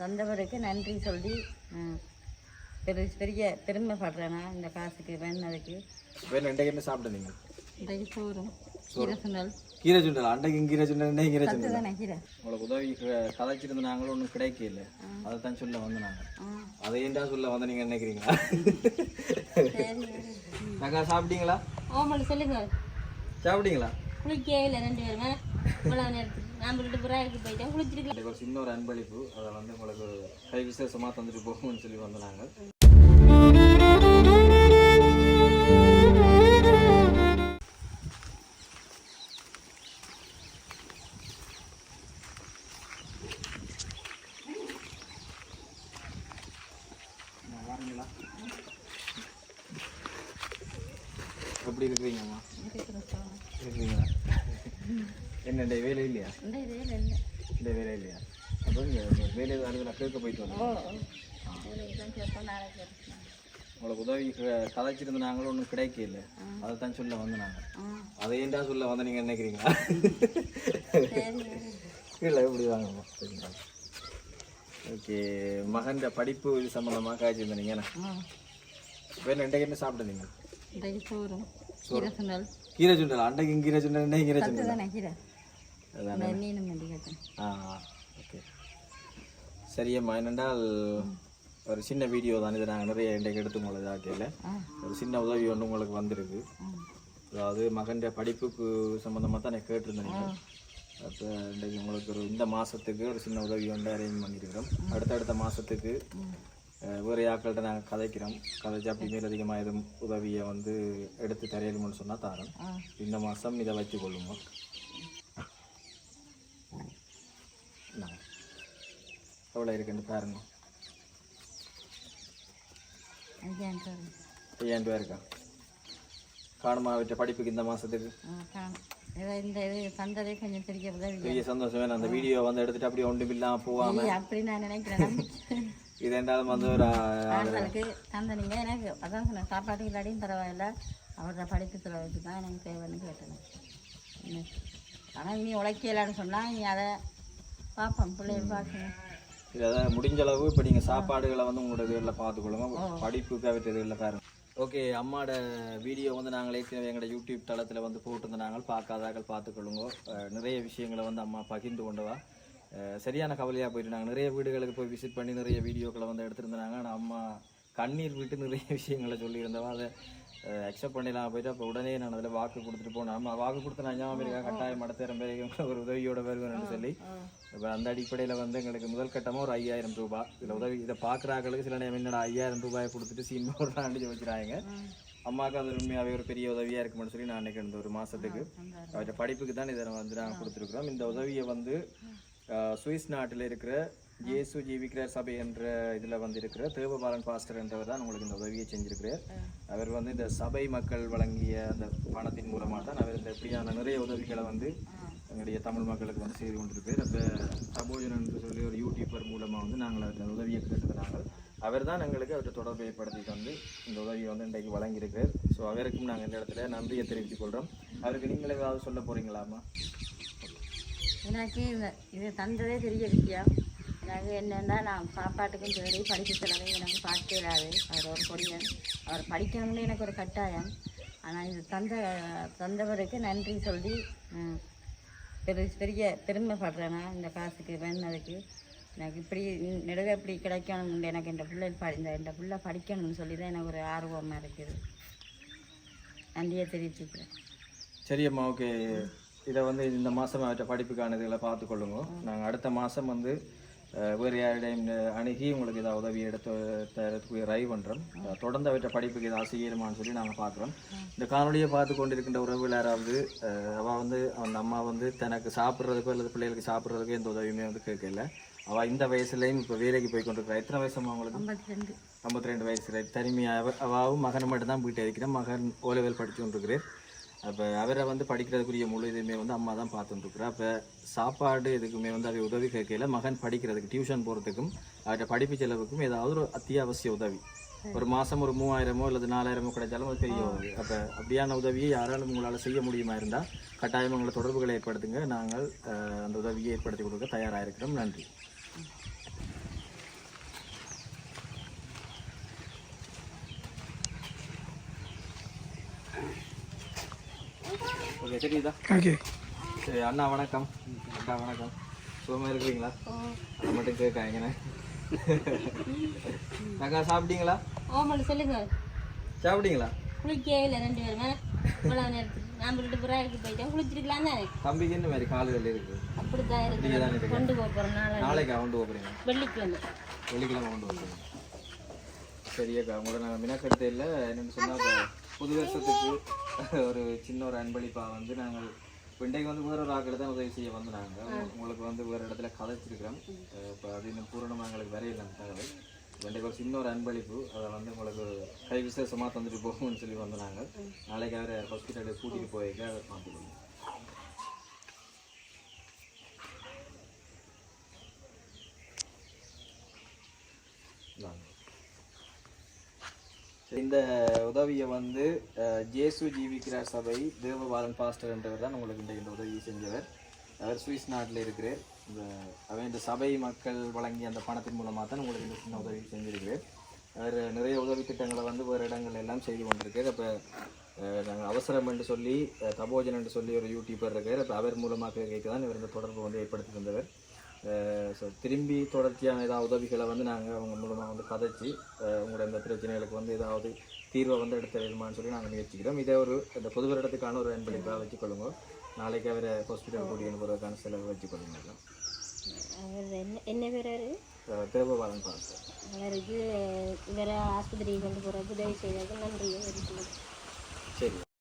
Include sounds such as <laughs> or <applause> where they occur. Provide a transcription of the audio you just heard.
தந்தவருக்கு நன்றி சொல்லி பெரிய பெரிய பெருமைப்படுறேன் நான் இந்த காசுக்கு வேணுனதுக்கு. இப்போ இன்றைக்கு என்ன சாப்பிட்டு நீங்கள் இன்றைக்கு சோறும் கீரை சுண்டல். கீரை சுண்டல். அன்றைக்கு கீரை சுண்டல் இன்னைக்கு கீரை சத்து சுண்டல்? தானே கீரை. உங்களுக்கு உதவி கதைச்சிருந்து நாங்களும் ஒன்றும் கிடைக்கல. அதை தான் சொல்ல வந்து நாங்கள் அதை ஏன்டா சொல்ல வந்து நீங்கள் நினைக்கிறீங்களா? நாக்கா சாப்பிட்டீங்களா? ஓமல் சொல்லுங்க. சாப்பிட்டீங்களா? குளிக்கவே இல்லை ரெண்டு பேருமே. இவ்வளோ நேரத்துக்கு. நான் ரெண்டு புறாய்க்கு போயிட்டேன் குளிச்சிருக்கலாம் ஒரு சின்ன ஒரு அன்பளிப்பு. அதை வந்து உங்களுக்கு கை விசேஷமாக தந்துட்டு போகும்னு சொல்லி வந்தாங்க எப்படி இருக்கிறீங்கம்மா? இருக்கிறீங்களா? என்ன டே வேலை இல்லையா? இந்த இந்த வேலை இல்லையா? அப்போ இங்கே வேலை அலுவலக கேட்க போயிட்டு வந்தோம். உங்களுக்கு உதவி கதைச்சிருந்து நாங்களும் ஒன்றும் கிடைக்கல. அதை தான் சொல்ல வந்து நாங்கள் அதை ஏன்டா சொல்ல வந்து நீங்கள் நினைக்கிறீங்களா இல்லை எப்படி வாங்கம்மா சரிங்களா ஓகே மகன் படிப்பு இது சம்மந்தமாக காய்ச்சிருந்தீங்க ஆ. வேணும் இன்றைக்கு என்ன சாப்பிட்டு நீங்கள் இன்றைக்கு சோறும் கீரை சுண்டல். அன்றைக்கு கீரை சுண்டல் இன்னைக்கு கீரை சுண்டல். கீரை? ஆ ஓகே. சரியம்மா என்னென்றால் ஒரு சின்ன வீடியோ தான். இது நாங்கள் நிறைய இன்றைக்கு எடுத்து உங்களுக்கு ஆக்கையில் ஒரு சின்ன உதவி ஒன்று உங்களுக்கு வந்திருக்கு. அதாவது மகன் படிப்புக்கு சம்மந்தமாக தான் நான் கேட்டிருந்தேன் அப்போ இன்றைக்கு உங்களுக்கு ஒரு இந்த மாதத்துக்கு ஒரு சின்ன உதவி ஒன்று அரேஞ்ச் பண்ணியிருக்கிறோம். அடுத்தடுத்த மாதத்துக்கு வேறு ஆக்கள்கிட்ட நாங்கள் கதைக்கிறோம். கதைச்சு அப்படி மேல் அதிகமாக எதுவும் உதவியை வந்து எடுத்து தரையலும்னு சொன்னால் தரோம். இந்த மாதம் இதை வச்சு கொள்ளுங்க. இந்தாங்க. எவ்வளோ இருக்குன்னு பாருங்க. ஐயாயிரம் ரூபா இருக்கா? காணுமா வச்ச படிப்புக்கு இந்த மாதத்துக்கு இந்த இது கொஞ்சம் பெரிய உதவி பெரிய சந்தோஷம். வேணும் அந்த வீடியோ வந்து எடுத்துட்டு அப்படியே ஒன்றும் இல்லாமல் போகாம. இல்லையா, அப்படி நான் நினைக்கிறேன். இது என்றாலும் வந்து ஒரு தந்த நீங்கள் எனக்கு அதான் சொன்னேன் சாப்பாட்டுக்கு இல்லாட்டியும் பரவாயில்ல. அவரோட படிப்பு செலவுக்கு தான் எனக்கு தேவைன்னு கேட்டேன். ஆனால் இனி உழைக்கலான்னு சொன்னால் நீ அதை பார்ப்போம் பிள்ளைகள் பார்க்கணும். இது முடிஞ்ச அளவு இப்போ நீங்கள் சாப்பாடுகளை வந்து உங்களோட இதில் பார்த்துக்கொள்ளுங்க. படிப்புக்கு அவற்ற இதில் பாருங்க. ஓகே அம்மாட வீடியோ வந்து நாங்கள் ஏற்கனவே எங்களோட யூடியூப் தளத்தில் வந்து போட்டிருந்தாங்க பார்க்காதாக்கள் பார்த்துக்கொள்ளுங்க. நிறைய விஷயங்களை வந்து அம்மா பகிர்ந்து கொண்டவா சரியான கவலையாக போயிட்டு நாங்கள் நிறைய வீடுகளுக்கு போய் விசிட் பண்ணி நிறைய வீடியோக்களை வந்து எடுத்திருந்தாங்க. ஆனால் அம்மா கண்ணீர் விட்டு நிறைய <laughs> விஷயங்களை சொல்லியிருந்தவா அதை அக்செப்ட் பண்ணிடலாம் போயிட்டு அப்போ உடனே நான் அதில் வாக்கு கொடுத்துட்டு போனேன். அம்மா வாக்கு கொடுத்து நான் ஞாபகம் இருக்கா கட்டாயம் மடத்தேரம் பேருக்கு ஒரு உதவியோட வருவேன்னு சொல்லி. இப்போ அந்த அடிப்படையில் வந்து எங்களுக்கு முதல் கட்டமாக ஒரு ஐயாயிரம் ரூபாய். இதில் உதவி இதை பார்க்குறாங்களுக்கு சில நேரம் என்னடா ஐயாயிரம் ரூபாயை கொடுத்துட்டு சீன் போடுறான்னு வச்சுறாங்க அம்மாவுக்கு அது உண்மையாகவே ஒரு பெரிய உதவியாக இருக்கும்னு சொல்லி நான் நினைக்கிறேன். இந்த ஒரு மாதத்துக்கு அவற்றை படிப்புக்கு தான் இதை வந்து நாங்கள் கொடுத்துருக்குறோம். இந்த உதவியை வந்து சுவிஸ் நாட்டில் இருக்கிற இயேசு ஜீவிக்கிறார் சபை என்ற இதில் வந்து இருக்கிற தேவபாலன் பாஸ்டர் என்றவர் தான் உங்களுக்கு இந்த உதவியை செஞ்சிருக்கிறார். அவர் வந்து இந்த சபை மக்கள் வழங்கிய அந்த பணத்தின் மூலமாக தான் அவர் இந்த இப்படியான நிறைய உதவிகளை வந்து எங்களுடைய தமிழ் மக்களுக்கு வந்து செய்து கொண்டிருப்பார் அப்போ சபோஜன் என்று சொல்லி ஒரு யூடியூபர் மூலமாக வந்து நாங்கள் அந்த உதவியை கேட்டுக்கிறாங்க அவர் தான் எங்களுக்கு அவர்கிட்ட தொடர்பு ஏற்படுத்தி வந்து இந்த உதவியை வந்து இன்றைக்கு வழங்கியிருக்கிறார். ஸோ அவருக்கும் நாங்கள் இந்த இடத்துல நன்றியை தெரிவித்துக் கொள்கிறோம் அவருக்கு நீங்களே ஏதாவது சொல்ல போகிறீங்களாம்மா எனக்கு இந்த இது தந்ததே பெரிய விஷயம். எனக்கு என்னென்னா நான் சாப்பாட்டுக்கும் சரி படிக்க செலவை எனக்கு பார்க்க அவர் ஒரு பொடியன் அவர் படிக்கணும்னு எனக்கு ஒரு கட்டாயம். ஆனால் இது தந்த தந்தவருக்கு நன்றி சொல்லி பெரு பெரிய பெருமைப்படுறேன் நான் இந்த காசுக்கு வேணதுக்கு எனக்கு இப்படி நெடுக இப்படி கிடைக்கணும் எனக்கு இந்த பிள்ளை ப இந்த இந்த பிள்ளை படிக்கணும்னு சொல்லி தான் எனக்கு ஒரு ஆர்வமாக இருக்குது. நன்றியை தெரிவிச்சுக்கிறேன். சரி அம்மா ஓகே இதை வந்து இந்த மாதம் அவற்றை படிப்புக்கான இதில் பார்த்துக்கொள்ளுங்க. நாங்கள் அடுத்த மாதம் வந்து வேறு யாரிடையும் அணுகி உங்களுக்கு ஏதாவது உதவி எடுத்து தரத்துக்கு ட்ரை பண்ணுறோம் தொடர்ந்து அவற்றை படிப்புக்கு ஏதாவது செய்யணுமான்னு சொல்லி நாங்கள் பார்க்குறோம். இந்த காணொலியை பார்த்து கொண்டிருக்கின்ற உறவுகள் யாராவது அஹ், அவ வந்து அந்த அம்மா வந்து தனக்கு சாப்பிட்றதுக்கோ அல்லது பிள்ளைகளுக்கு சாப்பிட்றதுக்கோ எந்த உதவியுமே வந்து கேட்கல. அவள் இந்த வயசுலேயும் இப்போ வேலைக்கு போய் கொண்டிருக்கிறா. எத்தனை அவங்களுக்கு ஐம்பத்தி ரெண்டு ஐம்பத்தி ரெண்டு வயசு. தனிமையாக அவாவும் மகன் மட்டும் தான் வீட்டை இருக்கிறேன் மகன் ஓ லெவல் படித்து கொண்டிருக்கிறார். அப்போ அவரை வந்து படிக்கிறதுக்குரிய முழு இதுவுமே வந்து அம்மா தான் பார்த்துட்டுருக்குறா. அப்போ சாப்பாடு எதுக்குமே வந்து அவர் உதவி கேட்கல மகன் படிக்கிறதுக்கு டியூஷன் போகிறதுக்கும் அவர்கிட்ட படிப்பு செலவுக்கும் ஏதாவது ஒரு அத்தியாவசிய உதவி. ஒரு மாதம் ஒரு மூவாயிரமோ அல்லது நாலாயிரமோ கிடைச்சாலும் அது பெரிய உதவி. அப்போ அப்படியான உதவியை யாராலும் உங்களால் செய்ய முடியுமா இருந்தால் கட்டாயம் உங்களை தொடர்புகளை ஏற்படுத்துங்க. நாங்கள் அந்த உதவியை ஏற்படுத்தி கொடுக்க தயாராக இருக்கிறோம். நன்றி. ஓகே சரிதா? ஓகே சரி அண்ணா வணக்கம். அக்கா வணக்கம். சுகமாக இருக்கிறீங்களா? அதை மட்டும் கேட்காங்கண்ணே அக்கா சாப்பிட்டீங்களா? ஓமல் சொல்லுங்க. சாப்பிட்டீங்களா? குளிக்கவே இல்லை ரெண்டு பேருமே. இவ்வளோ நேரத்துக்கு நான் ரெண்டு புறாய்க்கு போயிட்டேன். குளிச்சிருக்கலாம் தானே தம்பிக்கு என்ன மாதிரி கால்கள் இருக்கு? அப்படித்தான் இப்படியே தான் இருக்கு இருக்கு? கொண்டு போக போகிறோம் நாளை நாளைக்கு கொண்டு போகிறீங்க வெள்ளிக்கிழமை வெள்ளிக்கிழமை கொண்டு போகிறீங்க சரியக்கா உங்களோட நாங்கள் மினக்கெடுத்த இல்லை. என்னென்னு சொன்னால் புது வருஷத்துக்கு ஒரு சின்ன ஒரு அன்பளிப்பாக வந்து நாங்கள் இன்றைக்கு வந்து வேற ஒரு ஆக்களை தான் உதவி செய்ய வந்து நாங்கள் உங்களுக்கு வந்து வேறு இடத்துல கதைச்சிருக்கிறோம். இப்போ அது இன்னும் பூரணமாக எங்களுக்கு வரையில அந்த தகவல். இன்றைக்கு ஒரு சின்ன ஒரு அன்பளிப்பு. அதை வந்து உங்களுக்கு கை விசேஷமாக தந்துட்டு போகும்னு சொல்லி வந்து நாங்கள் நாளைக்கு அவரை ஹாஸ்பிட்டலுக்கு கூட்டிகிட்டு போயிருக்க அதை பார்த்துக்கணும் இந்தாங்க. சரி, இந்த உதவியை வந்து ஜேசு ஜீவிக்கிறார் சபை தேவபாலன் பாஸ்டர் என்றவர் தான் உங்களுக்கு இந்த இந்த உதவி செஞ்சவர். அவர் சுவிஸ் நாட்டில் இருக்கிறார். இந்த அவர் இந்த சபை மக்கள் வழங்கிய அந்த பணத்தின் மூலமாக தான் உங்களுக்கு இந்த சின்ன உதவி செஞ்சிருக்கிறார் அவர் நிறைய உதவி திட்டங்களை வந்து வேறு இடங்கள் எல்லாம் செய்து கொண்டிருக்கார் அப்போ நாங்கள் அவசரம் என்று சொல்லி தபோஜன் என்று சொல்லி ஒரு யூடியூபர் இருக்கார். அப்போ அவர் மூலமாக கேட்க தான் இவர் இந்த தொடர்பு வந்து ஏற்படுத்தி தந்தவர். ஸோ திரும்பி தொடர்ச்சியான ஏதாவது உதவிகளை வந்து நாங்கள் அவங்க மூலமாக வந்து கதைச்சி உங்களோட இந்த பிரச்சனைகளுக்கு வந்து ஏதாவது தீர்வை வந்து எடுத்து தருமான்னு சொல்லி நாங்கள் முயற்சிக்கிறோம். இதே ஒரு இந்த பொது வருடத்துக்கான ஒரு அன்பளிப்பாக வச்சுக்கொள்ளுங்க. நாளைக்கு அவரை ஹாஸ்பிட்டல் கூட்டிகிட்டு போகிறதுக்கான செலவு வச்சுக்கொள்ளுங்க என்ன என்ன பேர் தேவபாலன் பாஸ்டர் அவருக்கு இவரை ஆஸ்பத்திரிக்கு கொண்டு போகிறதுக்கு உதவி செய்ததுக்கு நன்றி இருக்கு